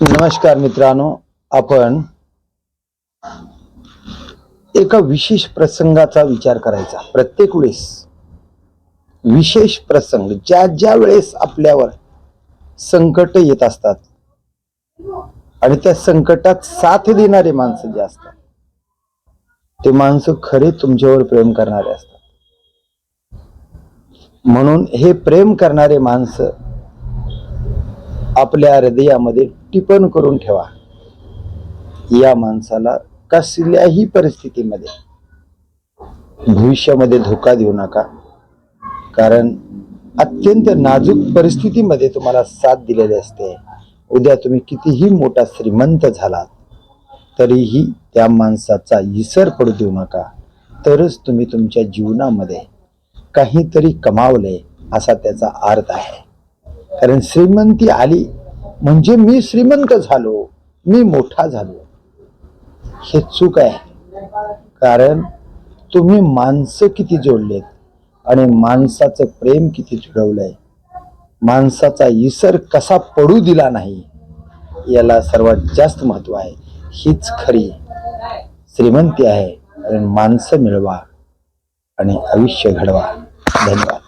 नमस्कार मित्रांनो आपण एका विशेष प्रसंगाचा विचार करायचा. प्रत्येक वेळेस विशेष प्रसंग ज्या ज्या वेळेस आपल्यावर संकट येत असतात आणि त्या संकटात साथ देणारे माणसं जे असतात ते माणसं खरे तुमच्यावर प्रेम करणारे असतात. म्हणून हे प्रेम करणारे माणसं आपल्या हृदयामध्ये टिपण करून ठेवा. या माणसाला कसल्याही परिस्थितीमध्ये भविष्यामध्ये धोका देऊ नका. कारण अत्यंत नाजूक परिस्थितीमध्ये तुम्हाला साथ दिलेली असते. उद्या तुम्ही कितीही मोठा श्रीमंत झालात तरीही त्या माणसाचा इसर पडू देऊ नका. तरच तुम्ही तुमच्या जीवनामध्ये काहीतरी कमावले असा त्याचा अर्थ आहे. कारण श्रीमंती आली म्हणजे मी श्रीमंत झालो मी मोठा झालो. हे चूक आहे. कारण तुम्ही माणसं किती जोडलेत आणि माणसाचं प्रेम किती जुळवलंय माणसाचा इसर कसा पडू दिला नाही याला सर्वात जास्त महत्त्व आहे. हीच खरी श्रीमंती आहे. आणि माणसं मिळवा आणि आयुष्य घडवा. धन्यवाद.